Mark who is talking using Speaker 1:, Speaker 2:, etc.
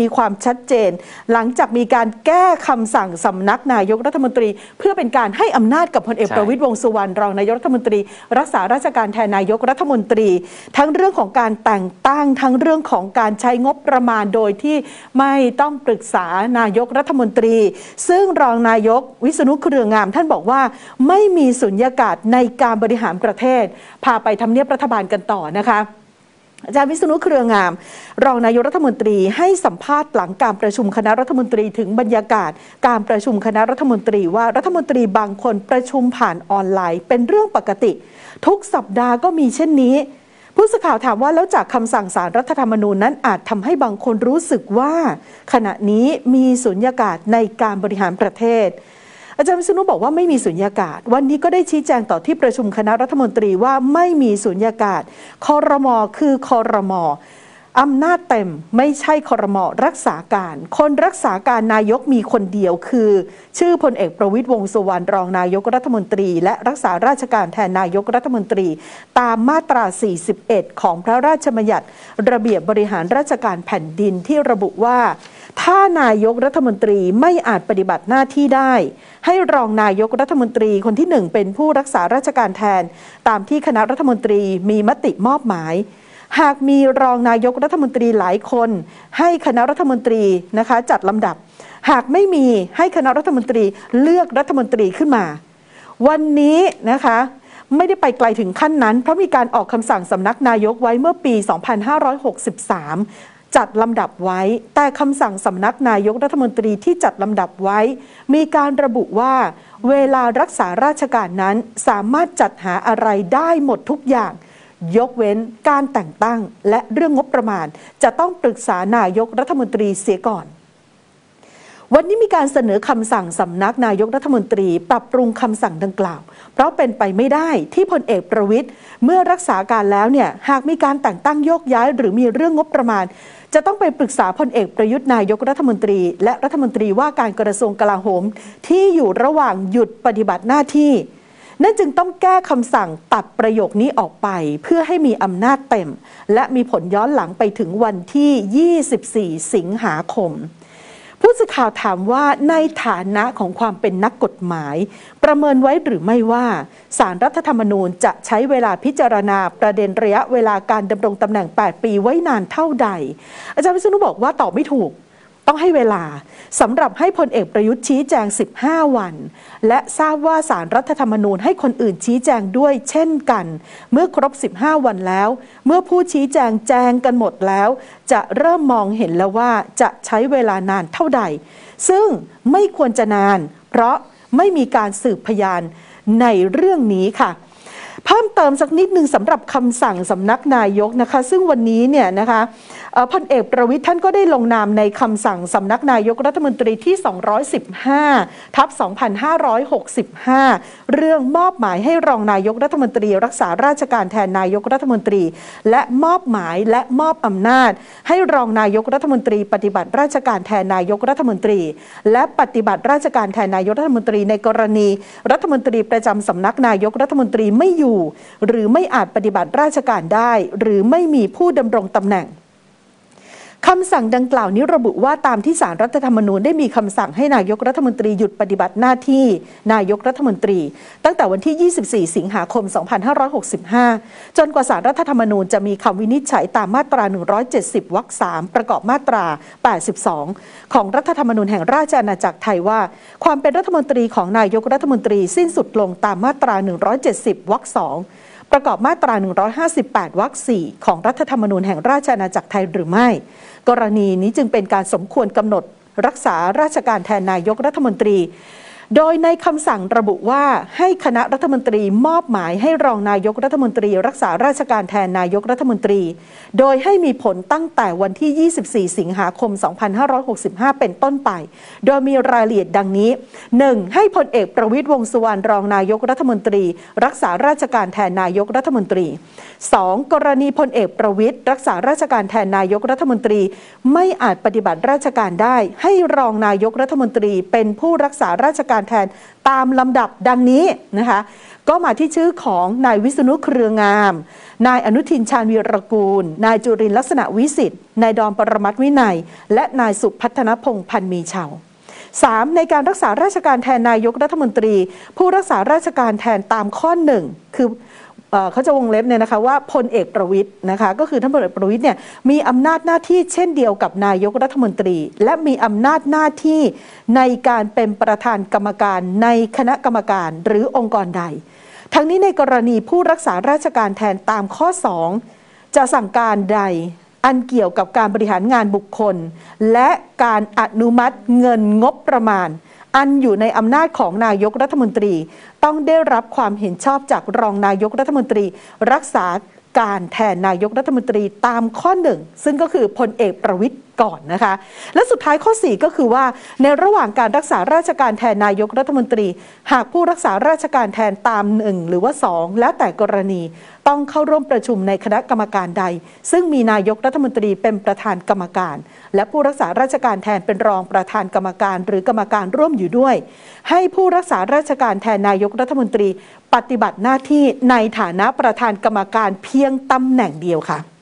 Speaker 1: มีความชัดเจน หลังจากมีการแก้คำสั่งสำนักนายกรัฐมนตรี เพื่อเป็นการให้อำนาจกับพลเอกประวิตยวงสุวรรณรองนายกรัฐมนตรี รักษาราชการแทนนายกรัฐมนตรี ทั้งเรื่องของการแต่งตั้งทั้งเรื่องของการใช้งบประมาณโดยที่ไม่ต้องปรึกษานายกรัฐมนตรี ซึ่งรองนายกวิษณุเครืองาม ท่านบอกว่าไม่มีสุญญากาศในการบริหารประเทศ พาไปทำเนียบรัฐบาลกันต่อนะคะ อาจารย์วิษณุเครืองาม รองนายกรัฐมนตรีให้สัมภาษณ์หลังการประชุมคณะรัฐมนตรีถึงบรรยากาศ การประชุมคณะรัฐมนตรีว่ารัฐมนตรีบางคนประชุมผ่านออนไลน์ เป็นเรื่องปกติ ทุกสัปดาห์ก็มีเช่นนี้ ผู้สื่อข่าวถามว่าแล้วจากคำสั่งสารรัฐธรรมนูญนั้นอาจทำให้บางคนรู้สึกว่า ขณะนี้มีสุญญากาศในการบริหารประเทศ อาจารย์วิษณุบอกว่าไม่มีสุญญากาศ วันนี้ก็ได้ชี้แจงต่อที่ประชุมคณะรัฐมนตรีว่าไม่มีสุญญากาศคอรมอคือคอรมออำนาจเต็มไม่ใช่คอรมอรักษาการ คนรักษาการนายกมีคนเดียวคือ ชื่อพลเอกประวิตยวงสุวรรณรองนายกรัฐมนตรี และรักษาราชการแทนนายกรัฐมนตรี ตามมาตรา 41 ของพระราชบัญญัติ ระเบียบบริหารราชการแผ่นดินที่ระบุว่า ถ้านายกรัฐมนตรีไม่อาจปฏิบัติหน้าที่ได้ ให้รองนายกรัฐมนตรีคนที่หนึ่งเป็นผู้รักษาราชการแทน ตามที่คณะรัฐมนตรีมีมติมอบหมาย หากมีรองนายกรัฐมนตรีหลายคน ให้คณะรัฐมนตรีนะคะจัดลำดับ หากไม่มีให้คณะรัฐมนตรีเลือกรัฐมนตรีขึ้นมา วันนี้นะคะไม่ได้ไปไกลถึงขั้นนั้น เพราะมีการออกคำสั่งสำนักนายกไว้เมื่อปี 2563 จัดลำดับไว้ แต่คำสั่งสำนักนายกรัฐมนตรีที่จัดลำดับไว้ มีการระบุว่า เวลารักษาราชการนั้นสามารถจัดหาอะไรได้หมดทุกอย่าง ยกเว้นการแต่งตั้งและเรื่องงบประมาณ จะต้องปรึกษานายกรัฐมนตรีเสียก่อนวันนี้มีการเสนอคำสั่งสำนักนายกรัฐมนตรี ปรับปรุงคำสั่งดังกล่าว เพราะเป็นไปไม่ได้ที่พลเอกประวิทย์เมื่อรักษาการแล้วเนี่ยหากมีการแต่งตั้งโยกย้ายหรือมีเรื่องงบประมาณ จะต้องไปปรึกษาพลเอกประยุทธ์นายกรัฐมนตรี และรัฐมนตรีว่าการกระทรวงกลาโหม ที่อยู่ระหว่างหยุดปฏิบัติหน้าที่ นั่นจึงต้องแก้คำสั่งตัดประโยคนี้ออกไป เพื่อให้มีอำนาจเต็ม และมีผลย้อนหลังไปถึงวันที่ 24 สิงหาคม ผู้สื่อข่าวถามว่าในฐานะของความเป็นนักกฎหมาย ประเมินไว้หรือไม่ว่าสารรัฐธรรมนูญจะใช้เวลาพิจารณาประเด็นระยะเวลาการดำรงตำแหน่ง 8 ปีไว้นานเท่าใด อาจารย์วิษณุบอกว่าตอบไม่ถูก ต้องให้เวลาสำหรับให้พลเอกประยุทธ์ชี้แจง 15 วัน และทราบว่าสารรัฐธรรมนูญให้คนอื่นชี้แจงด้วยเช่นกัน เมื่อครบ 15 วันแล้ว เมื่อผู้ชี้แจงแจงกันหมดแล้ว จะเริ่มมองเห็นแล้วว่าจะใช้เวลานานเท่าใด ซึ่งไม่ควรจะนาน เพราะไม่มีการสืบพยานในเรื่องนี้ค่ะ เพิ่มเติมสักนิดหนึ่งสำหรับคำสั่งสำนักนายกนะคะ ซึ่งวันนี้เนี่ยนะคะเอ่อพลเอกประวิทย์ท่านก็ได้ลงนามในคำสั่งสำนักนายกรัฐมนตรีที่ 215 ทับ 2565 เรื่องมอบหมายให้รองนายกรัฐมนตรี รักษาราชการแทนนายกรัฐมนตรี และมอบหมายและมอบอำนาจ ให้รองนายกรัฐมนตรี ปฏิบัติราชการแทนนายกรัฐมนตรี และปฏิบัติราชการแทนนายกรัฐมนตรี ในกรณีรัฐมนตรีประจำสำนักนายกรัฐมนตรีไม่อยู่หรือไม่อาจปฏิบัติราชการได้ หรือไม่มีผู้ดำรงตำแหน่ง คำสั่งดังกล่าวนี้ระบุว่าตามที่สารรัฐธรรมนูญได้มีคำสั่งให้นายกรัฐมนตรีหยุดปฏิบัติหน้าที่ นายกรัฐมนตรี ตั้งแต่วันที่ 24 สิงหาคม 2565 จนกว่าสารรัฐธรรมนูญจะมีคำวินิจฉัยตามมาตรา 170 วรรค 3 ประกอบมาตรา 82 ของรัฐธรรมนูญแห่งราชอาณาจักรไทยว่า ความเป็นรัฐมนตรีของนายกรัฐมนตรีสิ้นสุดลงตามมาตรา 170 วรรค 2 ประกอบมาตรา 158 วรรค 4 ของรัฐธรรมนูญแห่งราชอาณาจักรไทยหรือไม่ กรณีนี้จึงเป็นการสมควรกำหนดรักษาราชการแทนนายกรัฐมนตรี โดยในคำสั่งระบุว่าให้คณะรัฐมนตรีมอบหมายให้รองนายกรัฐมนตรี รักษาราชการแทนนายกรัฐมนตรี โดยให้มีผลตั้งแต่วันที่ 24 สิงหาคม 2565 เป็นต้นไป โดยมีรายละเอียดดังนี้ 1. ให้พลเอกประวิตยวงษ์สุวรรณรองนายกรัฐมนตรี รักษาราชการแทนนายกรัฐมนตรี 2. กรณีพลเอกประวิตยรักษาราชการแทนนายกรัฐมนตรี ไม่อาจปฏิบัติราชการได้ ให้รองนายกรัฐมนตรีเป็นผู้รักษาราชการการแทนตามลำดับดังนี้นะคะก็มาที่ชื่อของนายวิษณุเครืองาม นายอนุทินชาญวีรกูล นายจุรินลักษณะวิสิทธิ์นายดอนปรมัตวินัย และนายสุพัฒนพงษ์พันมีเชาสามในการรักษาราชการแทนนายกรัฐมนตรี ผู้รักษาราชการแทนตามข้อหนึ่งคือ เขาจะวงเล็บเนี่ยนะคะว่าพลเอกประวิทย์นะคะก็คือท่านพลเอกประวิทย์เนี่ยมีอำนาจหน้าที่เช่นเดียวกับนายกรัฐมนตรี และมีอำนาจหน้าที่ในการเป็นประธานกรรมการในคณะกรรมการหรือองค์กรใด ทั้งนี้ในกรณีผู้รักษาราชการแทนตามข้อ 2 จะสั่งการใดอันเกี่ยวกับการบริหารงานบุคคล และการอนุมัติเงินงบประมาณ อันอยู่ในอำนาจของนายกรัฐมนตรี ต้องได้รับความเห็นชอบจากรองนายกรัฐมนตรี รักษาการแทนนายกรัฐมนตรีตามข้อหนึ่งซึ่งก็คือพลเอกประวิทย์ก่อนนะคะ และสุดท้ายข้อ 4 ก็คือว่า ในระหว่างการรักษาราชการแทนนายกรัฐมนตรี หากผู้รักษาราชการแทนตามหนึ่งหรือว่า 2 แล้วแต่กรณีต้องเข้าร่วมประชุมในคณะกรรมการใด ซึ่งมีนายกรัฐมนตรีเป็นประธานกรรมการ และผู้รักษาราชการแทนเป็นรองประธานกรรมการ หรือกรรมการร่วมอยู่ด้วย ให้ผู้รักษาราชการแทนนายกรัฐมนตรี ปฏิบัติหน้าที่ในฐานะประธานกรรมการเพียงตำแหน่งเดียวค่ะ